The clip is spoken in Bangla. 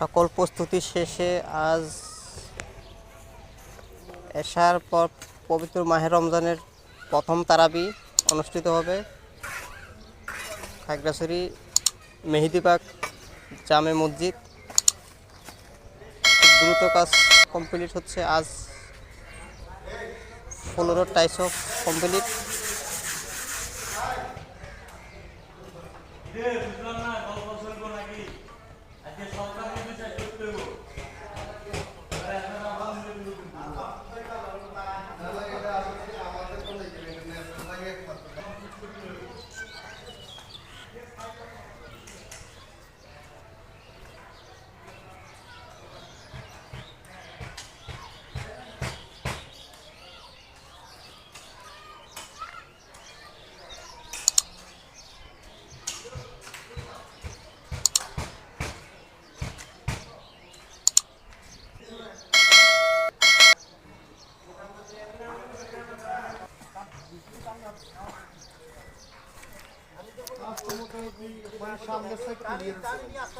সকল প্রস্তুতি শেষে আজ এশার পর পবিত্র মাহে রমজানের প্রথম তারাবি অনুষ্ঠিত হবে। খাগড়াছড়ি মেহেদিবাগ জামে মসজিদ। দ্রুত কাজ কমপ্লিট হচ্ছে আজ। পনেরো টাইস অফ কমপ্লিট। সামনের সাইড ক্লিয়ার